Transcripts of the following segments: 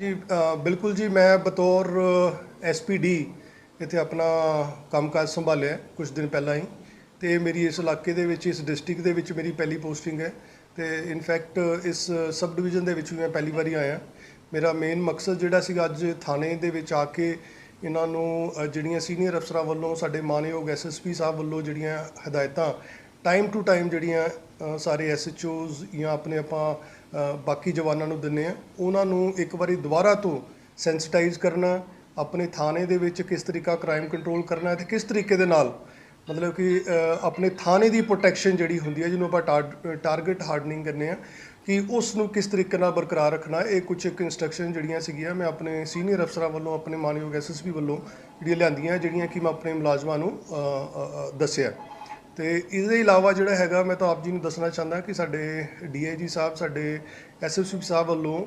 ਜੀ ਬਿਲਕੁਲ ਜੀ ਮੈਂ ਬਤੌਰ ਐਸਪੀਡੀ ਇੱਥੇ ਆਪਣਾ ਕੰਮਕਾਜ ਸੰਭਾਲਿਆ ਕੁਝ ਦਿਨ ਪਹਿਲਾਂ ਹੀ। ਤੇ ਮੇਰੀ ਇਸ ਇਲਾਕੇ ਦੇ ਵਿੱਚ ਇਸ ਡਿਸਟ੍ਰਿਕਟ ਦੇ ਵਿੱਚ ਮੇਰੀ ਪਹਿਲੀ ਪੋਸਟਿੰਗ ਹੈ। ਤੇ ਇਨਫੈਕਟ ਇਸ ਸਬ ਡਿਵੀਜ਼ਨ ਦੇ ਵਿੱਚ ਵੀ ਮੈਂ ਪਹਿਲੀ ਵਾਰੀ ਆਇਆ। ਮੇਰਾ ਮੇਨ ਮਕਸਦ ਜਿਹੜਾ ਸੀਗਾ ਅੱਜ ਥਾਣੇ ਦੇ ਵਿੱਚ ਆ ਕੇ ਇਹਨਾਂ ਨੂੰ ਜਿਹੜੀਆਂ ਸੀਨੀਅਰ ਅਫਸਰਾਂ ਵੱਲੋਂ ਸਾਡੇ ਮਾਨਯੋਗ ਐਸਐਸਪੀ ਸਾਹਿਬ ਵੱਲੋਂ ਜਿਹੜੀਆਂ ਹਦਾਇਤਾਂ ਟਾਈਮ ਟੂ ਟਾਈਮ ਜਿਹੜੀਆਂ ਅ, ਸਾਰੇ ਐਸਐਚਓਜ਼ ਜਾਂ ਆਪਣੇ ਆਪਾਂ ਬਾਕੀ ਜਵਾਨਾਂ ਨੂੰ ਦਿੰਨੇ ਆ। ਉਹਨਾਂ ਨੂੰ ਇੱਕ ਵਾਰੀ ਦੁਬਾਰਾ ਤੋਂ ਸੈਂਸਿਟਾਈਜ਼ ਕਰਨਾ, ਆਪਣੇ ਥਾਣੇ ਦੇ ਵਿੱਚ ਕਿਸ ਤਰੀਕਾ ਕ੍ਰਾਈਮ ਕੰਟਰੋਲ ਕਰਨਾ ਹੈ ਤੇ ਕਿਸ ਤਰੀਕੇ ਦੇ ਨਾਲ, ਮਤਲਬ ਕਿ ਆਪਣੇ ਥਾਣੇ ਦੀ ਪ੍ਰੋਟੈਕਸ਼ਨ ਜਿਹੜੀ ਹੁੰਦੀ ਹੈ ਜਿਹਨੂੰ ਆਪਾਂ ਟਾਰਗੇਟ ਹਾਰਡਨਿੰਗ ਕਹਿੰਦੇ ਆ, ਕਿ ਉਸ ਨੂੰ ਕਿਸ ਤਰੀਕੇ ਨਾਲ ਬਰਕਰਾਰ ਰੱਖਣਾ, ਇਹ ਕੁਝ ਇੱਕ ਇਨਸਟਰਕਸ਼ਨ ਜਿਹੜੀਆਂ ਸੀਗੀਆਂ, ਮੈਂ ਆਪਣੇ ਸੀਨੀਅਰ ਅਫਸਰਾਂ ਵੱਲੋਂ, ਆਪਣੇ ਮਾਨਯੋਗ ਐਸਐਸਪੀ ਵੱਲੋਂ ਜਿਹੜੀਆਂ ਲਿਆਂਦੀਆਂ, ਜਿਹੜੀਆਂ ਕਿ ਮੈਂ ਆਪਣੇ ਮੁਲਾਜ਼ਮਾਂ ਨੂੰ ਦੱਸਿਆ। ਤੇ ਇਸ ਦੇ ਇਲਾਵਾ ਜਿਹੜਾ ਹੈਗਾ, ਮੈਂ ਤਾਂ ਆਪ ਜੀ ਨੂੰ ਦੱਸਣਾ ਚਾਹੁੰਦਾ ਕਿ ਸਾਡੇ ਡੀਆਈਜੀ ਸਾਹਿਬ, ਸਾਡੇ ਐਸਐਸਪੀ ਸਾਹਿਬ ਵੱਲੋਂ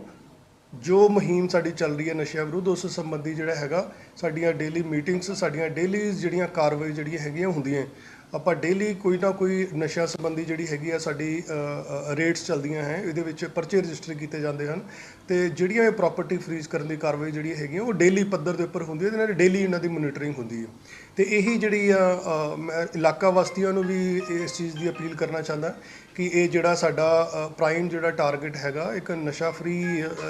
ਜੋ ਮੁਹਿੰਮ ਸਾਡੀ ਚੱਲ ਰਹੀ ਹੈ ਨਸ਼ਿਆਂ ਵਿਰੁੱਧ, ਉਸ ਸੰਬੰਧੀ ਜਿਹੜਾ ਹੈਗਾ, ਸਾਡੀਆਂ ਡੇਲੀ ਮੀਟਿੰਗਸ ਸਾਡੀਆਂ ਡੇਲੀ ਜਿਹੜੀਆਂ ਕਾਰਵਾਈ ਜਿਹੜੀਆਂ ਹੈਗੀਆਂ ਹੁੰਦੀਆਂ ਆਪਾਂ ਡੇਲੀ ਕੋਈ ਨਾ ਕੋਈ ਨਸ਼ਾ ਸੰਬੰਧੀ ਜਿਹੜੀ ਹੈਗੀ ਆ ਸਾਡੀ ਰੇਟਸ ਚੱਲਦੀਆਂ ਹੈ ਇਹਦੇ ਵਿੱਚ ਪਰਚੇ ਰਜਿਸਟਰ ਕੀਤੇ ਜਾਂਦੇ ਹਨ ਤੇ ਜਿਹੜੀਆਂ ਇਹ ਪ੍ਰਾਪਰਟੀ ਫਰੀਜ਼ ਕਰਨ ਦੀ ਕਾਰਵਾਈ ਜਿਹੜੀ ਹੈਗੀ ਆ, ਉਹ ਡੇਲੀ ਪੱਧਰ ਦੇ ਉੱਪਰ ਹੁੰਦੀ ਹੈ ਤੇ ਨਾਲ ਡੇਲੀ ਇਹਨਾਂ ਦੀ ਮੋਨੀਟਰਿੰਗ ਹੁੰਦੀ ਹੈ। ਤੇ ਇਹੀ ਜਿਹੜੀ ਆ ਮੈਂ ਇਲਾਕਾ ਵਾਸੀਆਂ ਨੂੰ ਵੀ ਇਸ ਚੀਜ਼ ਦੀ ਅਪੀਲ ਕਰਨਾ ਚਾਹੁੰਦਾ ਕਿ ਇਹ ਜਿਹੜਾ ਸਾਡਾ ਪ੍ਰਾਈਮ ਜਿਹੜਾ ਟਾਰਗੇਟ ਹੈਗਾ ਇੱਕ ਨਸ਼ਾ ਫਰੀ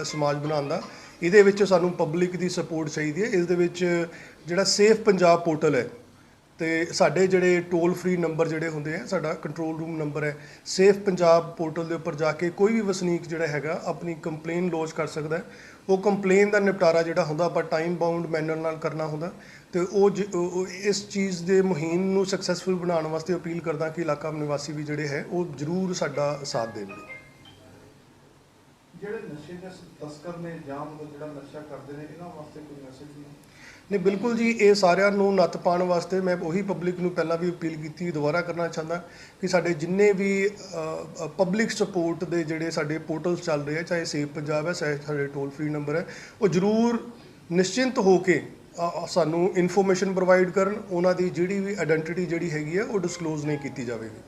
ਸਮਾਜ ਬਣਾਉਣ ਦਾ ਇਹਦੇ ਵਿੱਚ ਸਾਨੂੰ ਪਬਲਿਕ ਦੀ ਸਪੋਰਟ ਚਾਹੀਦੀ ਹੈ ਇਸ ਦੇ ਵਿੱਚ ਜਿਹੜਾ ਸੇਫ ਪੰਜਾਬ ਪੋਰਟਲ ਹੈ ਤੇ ਸਾਡੇ ਜਿਹੜੇ ਟੋਲ ਫ੍ਰੀ ਨੰਬਰ ਜਿਹੜੇ ਹੁੰਦੇ ਆ, ਸਾਡਾ ਕੰਟਰੋਲ ਰੂਮ ਨੰਬਰ ਹੈ ਸੇਫ ਪੰਜਾਬ ਪੋਰਟਲ ਦੇ ਉੱਪਰ ਜਾ ਕੇ ਕੋਈ ਵੀ ਵਸਨੀਕ ਜਿਹੜਾ ਹੈਗਾ, ਆਪਣੀ ਕੰਪਲੇਨ ਲੌਂਚ ਕਰ ਸਕਦਾ ਉਹ ਕੰਪਲੇਨ ਦਾ ਨਿਪਟਾਰਾ ਜਿਹੜਾ ਹੁੰਦਾ, ਆਪਾਂ ਟਾਈਮ ਬਾਉਂਡ ਮੈਨਰ ਨਾਲ ਕਰਨਾ ਹੁੰਦਾ ਤੇ ਉਹ ਜ- ਉਹ ਇਸ ਚੀਜ਼ ਦੇ ਮੁਹਿੰਮ ਨੂੰ ਸਕਸੈਸਫੁਲ ਬਣਾਉਣ ਵਾਸਤੇ ਅਪੀਲ ਕਰਦਾ ਕਿ ਇਲਾਕਾ ਨਿਵਾਸੀ ਵੀ ਜਿਹੜੇ ਹੈ, ਉਹ ਜ਼ਰੂਰ ਸਾਡਾ ਸਾਥ ਦੇਣਗੇ ਜਿਹੜੇ ਨਸ਼ੇ ਦੇ ਤਸਕਰ ਨੇ ਜਾਂ ਜਿਹੜਾ ਨਸ਼ਾ ਕਰਦੇ ਨੇ, ਇਹਨਾਂ ਵਾਸਤੇ ਕੋਈ ਮੈਸੇਜ ਨਹੀਂ? ਨਹੀਂ, ਬਿਲਕੁਲ ਜੀ, ਇਹ ਸਾਰਿਆਂ ਨੂੰ ਨੱਥ ਪਾਉਣ ਵਾਸਤੇ ਮੈਂ ਉਹੀ ਪਬਲਿਕ ਨੂੰ ਪਹਿਲਾਂ ਵੀ ਅਪੀਲ ਕੀਤੀ, ਦੁਬਾਰਾ ਕਰਨਾ ਚਾਹੁੰਦਾ ਕਿ ਸਾਡੇ ਜਿੰਨੇ ਵੀ ਪਬਲਿਕ ਸਪੋਰਟ ਦੇ ਜਿਹੜੇ ਸਾਡੇ ਪੋਰਟਲਸ ਚੱਲ ਰਹੇ ਆ, ਚਾਹੇ ਸੇਵ ਪੰਜਾਬ ਹੈ, ਚਾਹੇ ਸਾਡੇ ਟੋਲ ਫ੍ਰੀ ਨੰਬਰ ਹੈ, ਉਹ ਜ਼ਰੂਰ ਨਿਸ਼ਚਿੰਤ ਹੋ ਕੇ ਸਾਨੂੰ ਇਨਫੋਰਮੇਸ਼ਨ ਪ੍ਰੋਵਾਈਡ ਕਰਨ, ਉਹਨਾਂ ਦੀ ਜਿਹੜੀ ਵੀ ਆਇਡੈਂਟੀਟੀ ਜਿਹੜੀ ਹੈਗੀ ਹੈ, ਉਹ ਡਿਸਕਲੋਜ਼ ਨਹੀਂ ਕੀਤੀ ਜਾਵੇਗੀ।